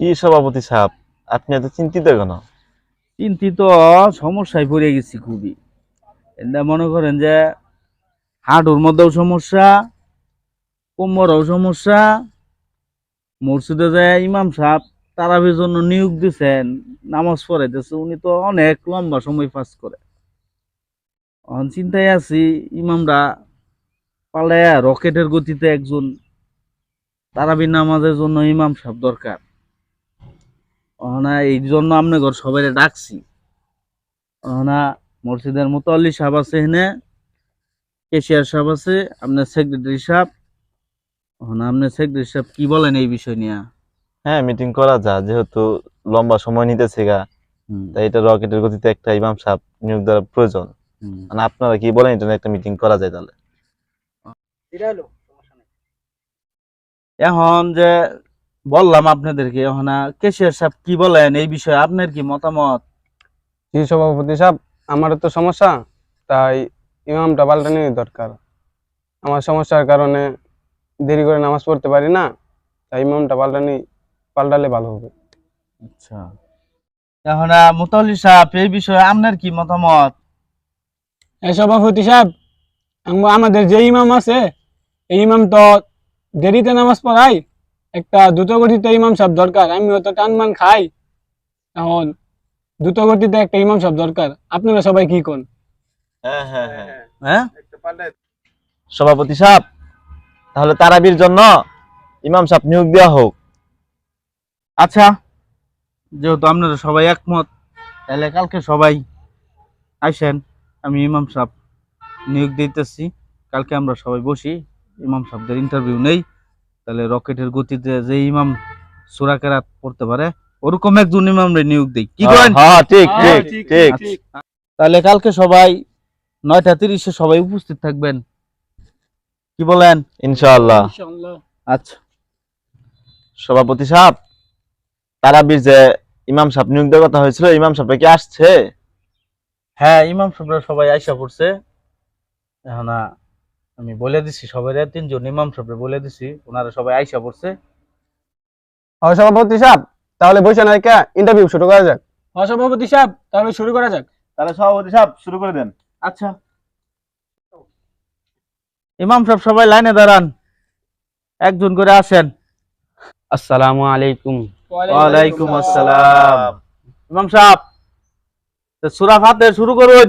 কি সভাপতি সাহেব? আপনি এত চিন্তিত কেন? চিন্তিত, সমস্যায় পড়ে গেছি খুবই। এটা মনে করেন যে, হাঁটুর মধ্যেও সমস্যা, কোমরেও সমস্যা, মসজিদে যায় ইমাম সাহেব তারাবির জন্য নিয়োগ দিছেন, নামাজ পড়াইতেছে, উনি তো অনেক লম্বা সময় পাস করে। চিন্তায় আছি, ইমামরা পালায়া রকেটের গতিতে একজন তারাবির নামাজের জন্য ইমাম সাহেব দরকার। না এই জন্য আপনি ঘর সবাই ডাকছি। না মসজিদের মোতাল্লি সাহেব আছে এখানে কেশিয়ার সাহেব আছে আপনার সেক্রেটারি সাহেব। না আপনার সেক্রেটারি সাহেব কি বলেন এই বিষয় নিয়ে? হ্যাঁ মিটিং করা যায় যেহেতু লম্বা সময় নিতেছে গা তাই এটা রকেটের গতিতে একটা ইমাম সাহেব নিয়োগ দেওয়ার প্রয়োজন। মানে আপনারা কি বলেন এটা একটা মিটিং করা যায় তাহলে? এখন যে বললাম আপনাদেরকে এখন কেশিয়ার সাহেব কি বলেন? এই বিষয়ে আপনার কি মতামত? জি সভাপতি সাহেব আমারও তো সমস্যা তাই ইমামটা পাল্টানি দরকার। আমার সমস্যার কারণে দেরি করে নামাজ পড়তে পারি না তাই ইমামটা পাল্টানি পাল্টালে ভালো হবে। আচ্ছা। এখন মোতাল্লি সাহেব এই বিষয়ে আপনার কি মতামত? এই সভাপতি সাহেব আমাদের যে ইমাম আছে এই ইমাম তো দেরিতে নামাজ পড়াই একটা দ্রুত গতিতে ইমাম সাহেব দরকার। আমিও তো টানমান খাই। এখন দ্রুত গতিতে একটা ইমাম সাহেব দরকার। আপনারা সবাই কি কোন? হ্যাঁ হ্যাঁ হ্যাঁ। হ্যাঁ? সভাপতি সাহেব তাহলে তারাবির জন্য ইমাম সাহেব নিয়োগ দেওয়া হোক। আচ্ছা যেহেতু আপনারা সবাই একমত তাহলে কালকে সবাই আসেন আমি ইমাম সাহেব নিয়োগ দিতেছি। কালকে আমরা সবাই বসি। ইমাম সাহেবদের ইন্টারভিউ নেই। তাহলে রকেটের গতিতে যে ইমাম সুরাকেরাত পড়তে পারে ওরকম একজন ইমামরে নিয়োগ দেই। কি করেন? হ্যাঁ ঠিক হ্যাঁ, ঠিক ঠিক, ঠিক। তাহলে কালকে সবাই নয়টা তিরিশে সবাই উপস্থিত থাকবেন। কি বলেন? ইনশাআল্লাহ। আচ্ছা। সভাপতি সাহেব তারাবির যে ইমাম সাহেব নিয়োগ দেওয়ার কথা হয়েছিল ইমাম সাহেব কি আসছে? হ্যাঁ ইমাম সাহেবরা সবাই আইসা পড়ছে। এখন আমি বলে দিছি সবাই তিনজন ইমাম সাহেবরা বলে দিছি ওনারা সবাই আইসা পড়ছে। হ্যাঁ সভাপতি সাহেব তাহলে বসে না রেখে ইন্টারভিউ শুরু করা যাক। হ্যাঁ সভাপতি সাহেব তাহলে শুরু করা যাক। তাহলে সভাপতি সাহেব শুরু করে দেন। আচ্ছা। ইমাম সাহেব সবাই লাইনে দাঁড়ান। একজন করে আসেন। আসসালামু আলাইকুম। ওয়ালাইকুম আসসালাম। ইমাম সাহেব সুরা ফাতে শুরু করুন।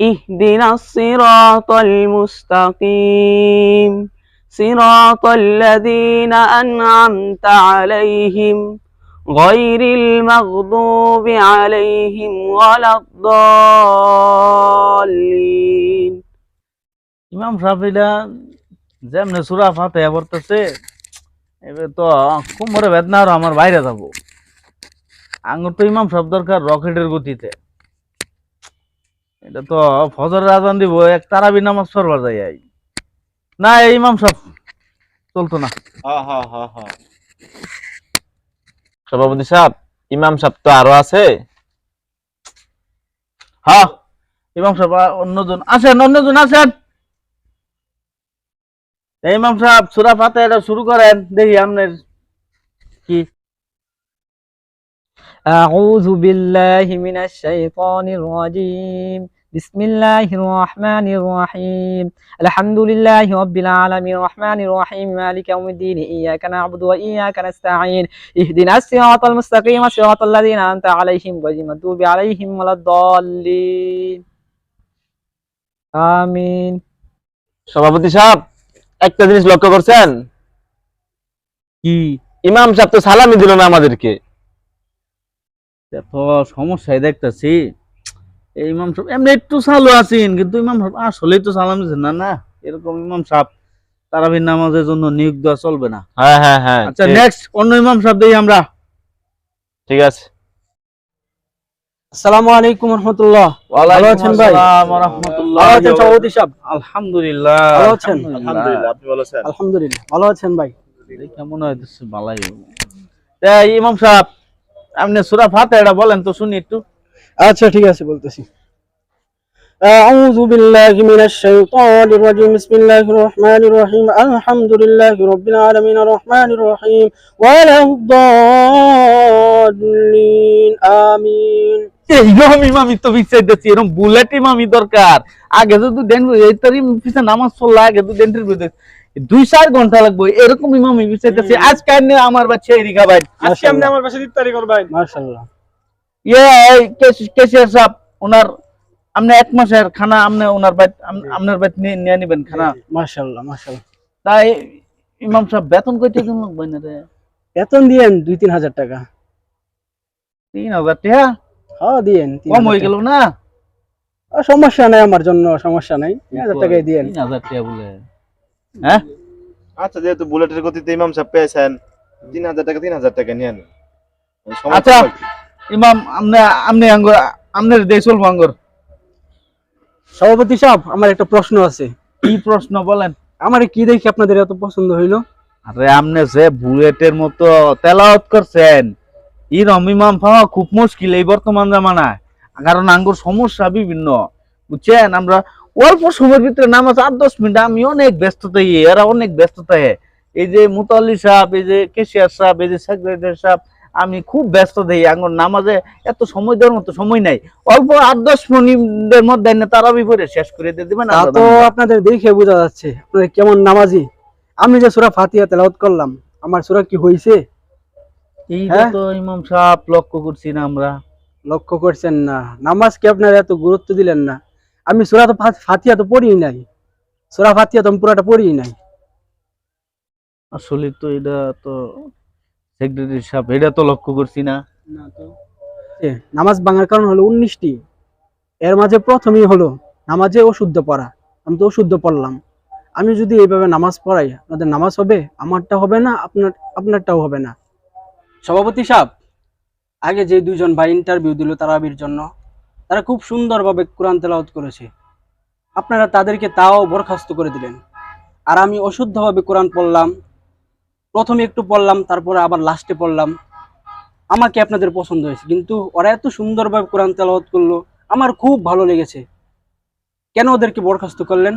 اهدنا الصراط المستقيم صراط الذين أنعمت عليهم غير المغضوب عليهم ولا الضالين ইমাম সাহেব এটা যেমনে সুরা ফাতে পড়তেছে এবার তো কোমরে বেদনা আর আমার বাইরে যাবো আঙ্গুর তো ইমাম সাহেব দরকার রকেটের গতিতে এটা তো ফজর আজান দিব এক তারাবি নামাজ পড়বার যাই আই। না এই ইমাম সাহেব চলতো না। সভাপতি সাহেব ইমাম সাহেব তো আরও আছে। হ্যাঁ ইমাম সাহেব অন্যজন আসেন অন্যজন এই ইমাম সাহেব সুরা ফাতে এটা শুরু করেন দেখি আপনার কি أعوذ بالله من الشيطان الرجيم بسم الله الرحمن الرحيم الحمد لله رب العالمين الرحمن الرحيم مالك يوم الدين إياك نعبد وإياك نستعين اهدنا الصراط المستقيم صراط الذين أنعمت عليهم غير المغضوب عليهم ولا الضالين آمين সভাপতি সাহেব একটা জিনিস লক্ষ্য করছেন কি ইমাম সাহেব তো সালামি দিল না আমাদেরকে এত সমস্যায় দেখতেছি। এই ইমাম সাহেব এমনি একটু চালু আছেন কিন্তু ইমাম সাহেব আসলেই তো সালাম দিচ্ছেন না না? এরকম ইমাম সাহেব তারাবির নামাজের জন্য নিয়োগ দেওয়া চলবে না। হ্যাঁ হ্যাঁ হ্যাঁ আচ্ছা নেক্সট অন্য ইমাম সাহেব দেই আমরা। ঠিক আছে। আসসালামু আলাইকুম রহমতুল্লাহ। ওয়ালাইকুম আছেন ভাই? আসসালাম ভালো আছেন সভাপতি সাহেব? আলহামদুলিল্লাহ ভালো আছেন? আলহামদুলিল্লাহ। আপনি ভালো আছেন? আলহামদুলিল্লাহ ভালো আছেন ভাই। কেমন হইতেছে ভালাই ইমাম সাহেব আপনি সূরা ফাতিহাটা বলেন তো শুনি একটু আচ্ছা ঠিক আছে বলতেছি أعوذ بالله من الشيطان الرجيم بسم الله الرحمن الرحيم الحمد لله رب العالمين الرحمن الرحيم ولا الضالين آمين এইরকম ইমামি তো বিচার দিচ্ছি এরকম বুলেট ইমামি দরকার আগে যদি দেন এই তারি পিছনে নামাজ পড়লা আগে তো দেন্টের বিরুদ্ধে দুই চার ঘণ্টা লাগবে এরকম ইমামি বিচার দিচ্ছি আজকে আমার বাচ্চা এরিকা ভাই। আজকে আপনি আমার ইফতারি করবেন। মাশাআল্লাহ। ইয়ে সাহেব ওনার আপনি এক মাসের খানা আপনি ওনার বাইত আপনার বাইত নিয়ে নিবেন খানা। মাশাআল্লাহ মাশাআল্লাহ। তাই ইমাম সাহেব বেতন কইতে দিন লাগবে না রে। বেতন দিয়েন দুই তিন হাজার টাকা। তিন হাজার টাকা? হ্যাঁ দিয়েন কম হয়ে গেল না। সমস্যা নাই আমার জন্য সমস্যা নাই। তিন হাজার টাকাই দিয়েন। তিন হাজার টাকা বলে। আচ্ছা যেহেতু বুলেটের গতিতে ইমাম সাহেব পেয়েছেন তিন হাজার টাকা তিন হাজার টাকা নিয়ে আচ্ছা। ইমাম আপনি আপনি আঙ্গুর সভাপতি সাহেব আমার একটা প্রশ্ন আছে। কি প্রশ্ন বলেন? আমার কি দেখি আপনাদের এত পছন্দ হইল? আরে আপনি যে বুলেটের মতো তেলাওয়াত করছেন এই রমিমাম পাওয়া খুব মুশকিল এই বর্তমান জামানায়। কারণ আঙ্গুর সমস্যা বিভিন্ন। বুঝছেন? আমরা অল্প সময়ের ভিতরে নামাজ আট দশ মিনিট আমি অনেক ব্যস্ততা ইয়ে এরা অনেক ব্যস্ততা এই যে মুতাল্লি সাহেব এই যে কেশিয়ার সাহেব এই যে সেক্রেটারি সাহেব আমি খুব ব্যস্ত দেই আঙ্গুর নামাজে এত সময় দেওয়ার মতো সময় নাই। অল্প আট দশ মিনিটের মধ্যে তারা বিপরে শেষ করে দিয়ে দিবেন তা তো আপনাদের দেখে বোঝা যাচ্ছে আপনাদের কেমন নামাজি। আমি যে সুরা ফাতিহা তেলাওয়াত করলাম আমার সুরা কি হয়েছে এইটা হ্যাঁ? তো ইমাম সাহেব লক্ষ্য করছি না আমরা। লক্ষ্য করছেন না। নামাজকে আপনারা এত গুরুত্ব দিলেন না? আমি সুরা তো ফা- ফাতিহা তো পড়ি নাই। সুরা ফাতিয়া তো আমি পুরাটা পড়ি নাই। আসলে তো এটা তো সেক্রেটারি সাহেব এটা তো লক্ষ্য করছি না। নামাজ ভাঙার কারণ হলো উনিশটি। এর মাঝে প্রথমেই হলো নামাজে অশুদ্ধ পড়া। আমি তো অশুদ্ধ পড়লাম। আমি যদি এইভাবে নামাজ পড়াই আপনাদের নামাজ হবে আমারটা হবে না আপনার আপনারটাও হবে না। সভাপতি সাহেব আগে যে দুইজন ভাই ইন্টারভিউ দিল তারাবির জন্য তারা খুব সুন্দরভাবে কোরআন তেলাওয়াত করেছে। আপনারা তাদেরকে তাও বরখাস্ত করে দিলেন। আর আমি অশুদ্ধভাবে কোরআন পড়লাম। প্রথমে একটু পড়লাম, তারপরে আবার লাস্টে পড়লাম। আমাকে আপনাদের পছন্দ হয়েছে, কিন্তু ওরা এত সুন্দরভাবে কোরআন তেলাওয়াত করল, আমার খুব ভালো লেগেছে। কেন ওদেরকে বরখাস্ত করলেন?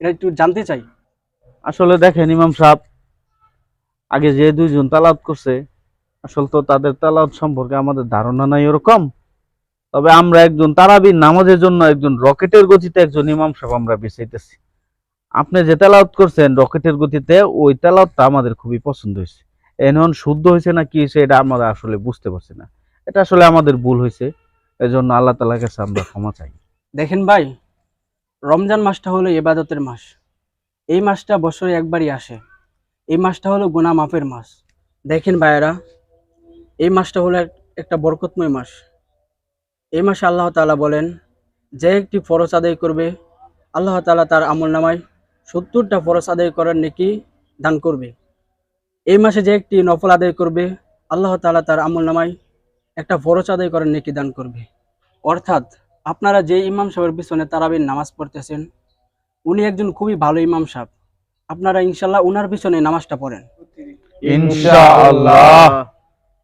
এটা একটু জানতে চাই। আসলে দেখেন ইমাম সাহেব, আগে যে দুইজন তালাত করছে, আসল তো তাদের তালাত সম্পর্কে আমাদের ধারণা নাই ওরকম। তবে আমরা একজন তারাবির নামাজের জন্য একজন রকেটের গতিতে একজন ইমাম সাহেব আমরা বেচাইতেছি আপনি যে তেলাওয়াত করছেন রকেটের গতিতে, ওই তেলাওয়াতটা আমাদের খুবই পছন্দ হয়েছে। এখন শুদ্ধ হয়েছে না কি হয়েছে এটা আমরা আসলে বুঝতে পারছি না। এটা আসলে আমাদের ভুল হয়েছে, এজন্য আল্লাহ তালার কাছে আমরা ক্ষমা চাই। দেখেন ভাই, রমজান মাসটা হলো ইবাদতের মাস। এই মাসটা বছরে একবারই আসে। এই মাসটা হলো গুনাহ মাফের মাস। দেখেন ভাইয়েরা, এই মাসটা হলো একটা বরকতময় মাস। এই মাসে আল্লাহ তাআলা বলেন, যে একটি ফরজ আদায় করবে, আল্লাহ তাআলা তার আমল নামায় সত্তরটা ফরজ আদায় করার নেকি দান করবে। এই মাসে যে একটি নফল আদায় করবে, আল্লাহ তাআলা তার আমল নামায় একটা ফরজ আদায় করার নেকি দান করবে। অর্থাৎ, আপনারা যে ইমাম সাহেবের পিছনে তারাবির নামাজ পড়তেছেন, উনি একজন খুবই ভালো ইমাম সাহেব। আপনারা ইনশাল্লাহ উনার পিছনে নামাজটা পড়েন। ইনশাআল্লাহ।